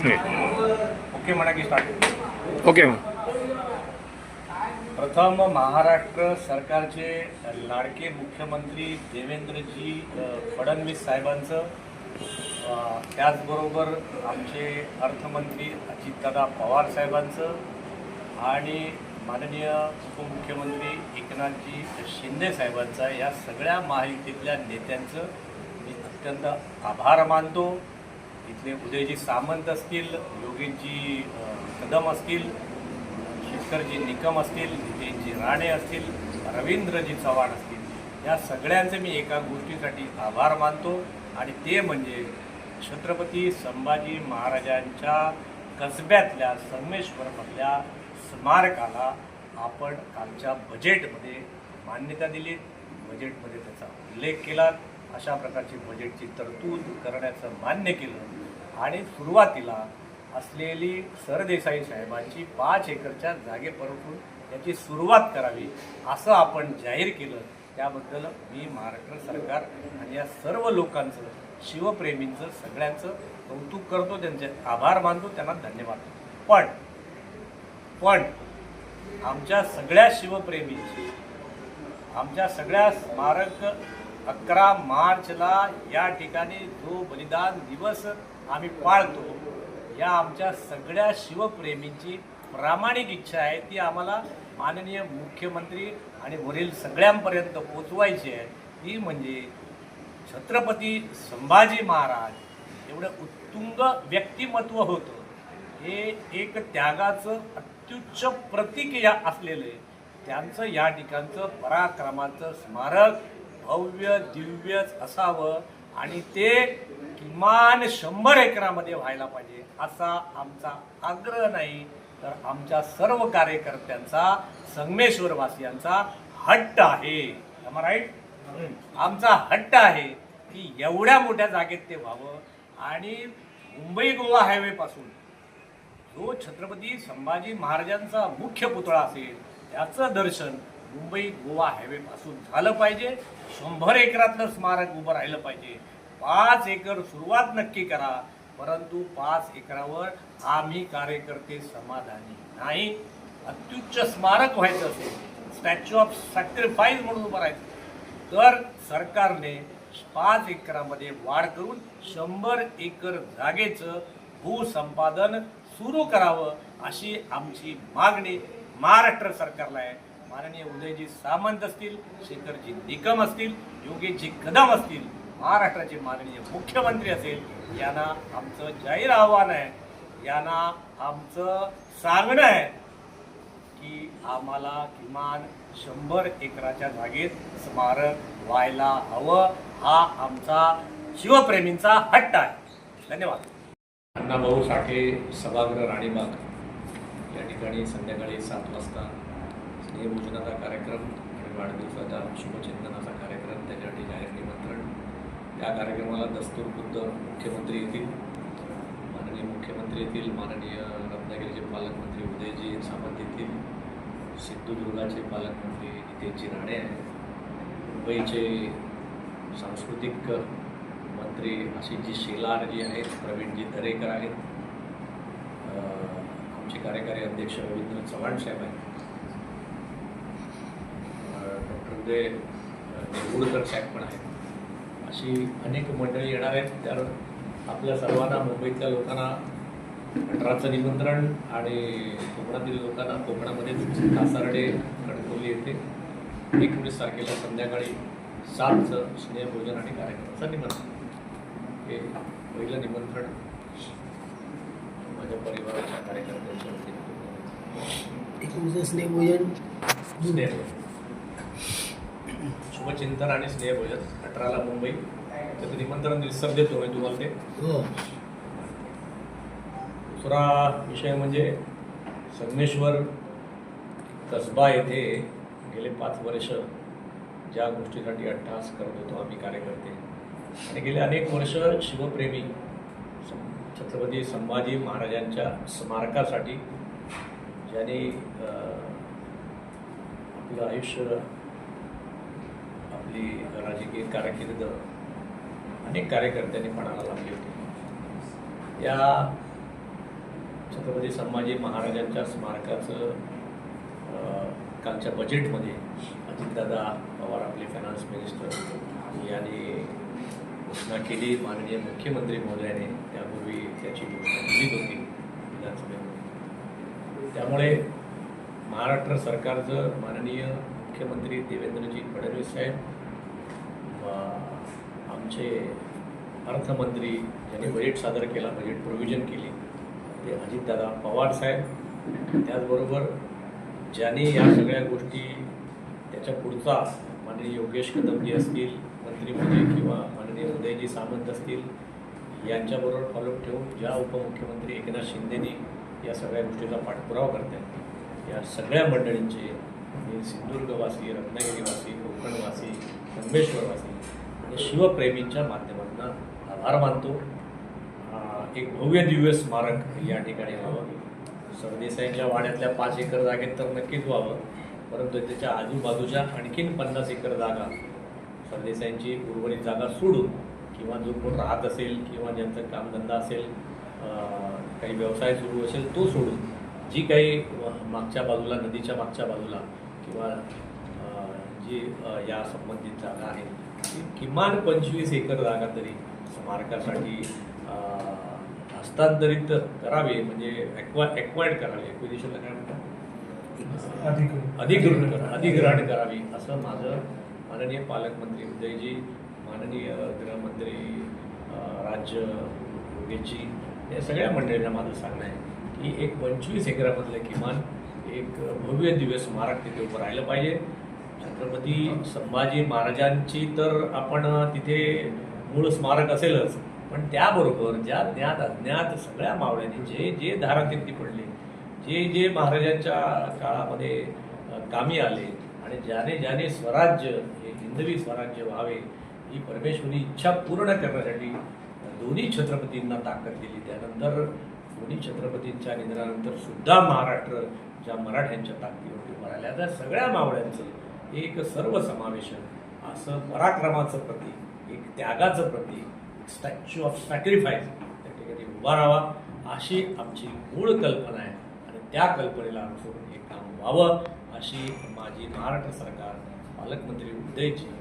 Okay म्हणा की start okay प्रथम महाराष्ट्र सरकारचे लाडके मुख्यमंत्री देवेंद्रजी फडणवीस साहेबांचं त्याचबरोबर आमचे अर्थमंत्री अजितदादा पवार साहेबांचं आणि माननीय उपमुख्यमंत्री एकनाथजी शिंदे साहेबांचा या सगळ्या महायुतीतल्या नेत्यांचं मी अत्यंत आभार मानतो. इथले उदयजी सामंत असतील योगेशजी कदम असतील शेखरजी निकम असतील नितेनजी राणे असतील रवींद्रजी चव्हाण असतील. या सगळ्यांचे मी एका गोष्टीसाठी आभार मानतो आणि ते म्हणजे छत्रपती संभाजी महाराजांच्या कसब्यातल्या संगमेश्वरमधल्या स्मारकाला आपण आमच्या बजेटमध्ये मान्यता दिली. बजेटमध्ये त्याचा उल्लेख केला. अशा प्रकारची बजेटची तरतूद करण्याचं मान्य केलं आणि सुरुवातीला असलेली सरदेसाई साहेबांची पाच एकरच्या जागे परतून याची सुरुवात करावी असं आपण जाहीर केलं. त्याबद्दल मी महाराष्ट्र सरकार आणि या सर्व लोकांचं शिवप्रेमींचं सगळ्यांचं कौतुक करतो त्यांचे आभार मानतो त्यांना धन्यवाद. पण पण आमच्या सगळ्या शिवप्रेमींची आमच्या सगळ्या स्मारक अकरा मार्चला या ठिकाणी जो बलिदान दिवस आम्ही पाळतो या आमच्या सगळ्या शिवप्रेमींची प्रामाणिक इच्छा आहे. ती आम्हाला माननीय मुख्यमंत्री आणि वरील सगळ्यांपर्यंत पोचवायची आहे. ती म्हणजे छत्रपती संभाजी महाराज. एवढं उत्तुंग व्यक्तिमत्व होतं. हे एक त्यागाचं अत्युच्च प्रतीक या आहे. त्यांचं या ठिकाणचं पराक्रमाचं स्मारक भव्य दिव्यच असावं आणि ते किमान शंभर एकरामध्ये व्हायला पाहिजे असा आमचा आग्रह नाही. तर आमच्या सर्व कार्यकर्त्यांचा संगमेश्वरवासियांचा हट्ट आहे. राईट आमचा हट्ट आहे की एवढ्या मोठ्या जागेत ते व्हावं आणि मुंबई गोवा हायवेपासून जो छत्रपती संभाजी महाराजांचा मुख्य पुतळा असेल त्याचं दर्शन मुंबई गोवा हायवे पासून झालं पाहिजे. शंभर एकरातलं स्मारक उभं राहिलं पाहिजे. पाच एकर सुरुवात नक्की करा परंतु पाच एकरावर आम्ही कार्यकर्ते समाधानी नाही. अत्युच्च स्मारक व्हायचं असेल स्टॅच्यू ऑफ सॅक्रिफाईस म्हणून उभं राहायचं. तर सरकारने पाच एकरामध्ये वाढ करून शंभर एकर जागेचं भूसंपादन सुरू करावं अशी आमची मागणी महाराष्ट्र सरकारला आहे. माननीय उदयजी सामंत असतील शेखरजी निकम असतील योगेशजी कदम असतील महाराष्ट्राचे माननीय मुख्यमंत्री असेल यांना आमचं जाहीर आव्हान आहे यांना आमचं सांगणं आहे की आम्हाला किमान शंभर एकराच्या जागेत स्मारक व्हायला हवं हा आमचा शिवप्रेमींचा हट्ट आहे. धन्यवाद. अण्णाभाऊ साठे सभागृह राणीबाग. या ठिकाणी संध्याकाळी सात वाजता ध्येयभोजनाचा कार्यक्रम आणि वाढदिवसाचा शुभचिंतनाचा कार्यक्रम त्याच्यासाठी जाहीर निमंत्रण. या कार्यक्रमाला दस्तूर खुद्द मुख्यमंत्री येतील. माननीय मुख्यमंत्री येतील माननीय रत्नागिरीचे पालकमंत्री उदयजी सामंत येतील. सिंधुदुर्गाचे पालकमंत्री नितेशजी राणे आहेत. मुंबईचे सांस्कृतिक मंत्री आशिषजी शेलार जी आहेत प्रवीणजी दरेकर आहेत. आमचे कार्यकारी अध्यक्ष रवींद्र चव्हाण साहेब आहेत. नेरुळकर साहेब पण आहेत. अशी अनेक मंडळी येणार आहेत. तर आपल्या सर्वांना मुंबईतल्या लोकांना अठराचं निमंत्रण आणि कोकणातील लोकांना कोकणामध्ये कासारडे कणकवली येथे एकोणीस तारखेला संध्याकाळी सातचं स्नेहभोजन आणि कार्यक्रमाचं निमंत्रण. हे पहिलं निमंत्रण माझ्या परिवाराच्या कार्यकर्त्यांच्या वतीने. स्नेहभोजन. स्नेहभोजन. शुभचिंतन आणि स्नेहभोजन अठराला मुंबई. त्याचं निमंत्रण निसर देतो मी तुम्हाला. ते हो. दुसरा विषय म्हणजे संगमेश्वर कसबा येथे गेले पाच वर्ष. ज्या गोष्टीसाठी अट्टहास करत होतो आम्ही कार्यकर्ते. आणि गेले अनेक वर्ष शिवप्रेमी छत्रपती संभाजी महाराजांच्या स्मारकासाठी ज्यांनी आपलं आयुष्य आपली राजकीय कारकीर्द अनेक कार्यकर्त्यांनी पणाला लावली होती. या छत्रपती संभाजी महाराजांच्या स्मारकाचं कालच्या बजेटमध्ये अजितदादा पवार आपले फायनान्स मिनिस्टर यांनी घोषणा केली. माननीय मुख्यमंत्री महोदयाने त्यापूर्वी त्याची घोषणा केली होती विधानसभेमध्ये. त्यामुळे महाराष्ट्र सरकारचं माननीय मुख्यमंत्री देवेंद्रजी फडणवीस साहेब व आमचे अर्थमंत्री ज्यांनी बजेट सादर केला बजेट प्रोव्हिजन केली. ते अजितदादा पवार साहेब त्याचबरोबर ज्यांनी या सगळ्या गोष्टी त्याच्या पुढचा माननीय योगेश कदमजी असतील मंत्री म्हणजे किंवा माननीय उदयजी सामंत असतील यांच्याबरोबर फॉलोअप ठेवून ज्या उपमुख्यमंत्री एकनाथ शिंदेनी या सगळ्या गोष्टीचा पाठपुरावा करतात या सगळ्या मंडळींचे मी सिंधुदुर्गवासी रत्नागिरीवासी कोकणवासी संगमेश्वरवासी आणि शिवप्रेमींच्या माध्यमातून आभार मानतो. एक भव्य दिव्य स्मारक या ठिकाणी व्हावं. सरदेसाईंच्या वाड्यातल्या पाच एकर जागेत तर नक्कीच व्हावं. परंतु त्याच्या आजूबाजूच्या आणखीन पन्नास एकर जागा सरदेसाईंची उर्वरित जागा सोडून किंवा जो कोण राहत असेल किंवा ज्यांचा कामधंदा असेल काही व्यवसाय सुरू असेल तो सोडून जी काही मागच्या बाजूला नदीच्या मागच्या बाजूला किंवा जी या संबंधित जागा आहे ती किमान पंचवीस एकर जागा तरी स्मारकासाठी हस्तांतरित करावे म्हणजे ॲक्वा ॲक्वायर्ड करावे ॲक्विजिशनला काय म्हणतात अधिकृत. करा अधिग्रहण करावी असं माझं माननीय पालकमंत्री उदयजी माननीय गृहमंत्री राज्य योगेशजी या सगळ्या मंडळींना माझं सांगणं आहे की एक पंचवीस एकरामधलं किमान एक भव्य दिव्य स्मारक तिथे उभं राहिलं पाहिजे. छत्रपती संभाजी महाराजांची तर आपण तिथे मूळ स्मारक असेलच पण त्याबरोबर ज्या ज्ञात अज्ञात सगळ्या मावळ्यांनी जे जे धारातीर्थी पडले जे जे महाराजांच्या काळामध्ये कामी आले आणि ज्याने ज्याने स्वराज्य हे हिंदवी स्वराज्य व्हावे ही परमेश्वरी इच्छा पूर्ण करण्यासाठी दोन्ही छत्रपतींना ताकद दिली. त्यानंतर दोन्ही छत्रपतींच्या निधनानंतर सुद्धा महाराष्ट्र ज्या मराठ्यांच्या ताकदीवरती उभा राहिल्या त्या सगळ्या मावळ्यांचं एक सर्वसमावेशन असं पराक्रमाचं प्रतीक एक त्यागाचं प्रतीक स्टॅच्यू ऑफ सॅक्रिफाईस त्या ठिकाणी उभा राहावा अशी आमची मूळ कल्पना आहे. आणि त्या कल्पनेला अनुसरून हे काम व्हावं अशी माझी महाराष्ट्र सरकार पालकमंत्री उदयची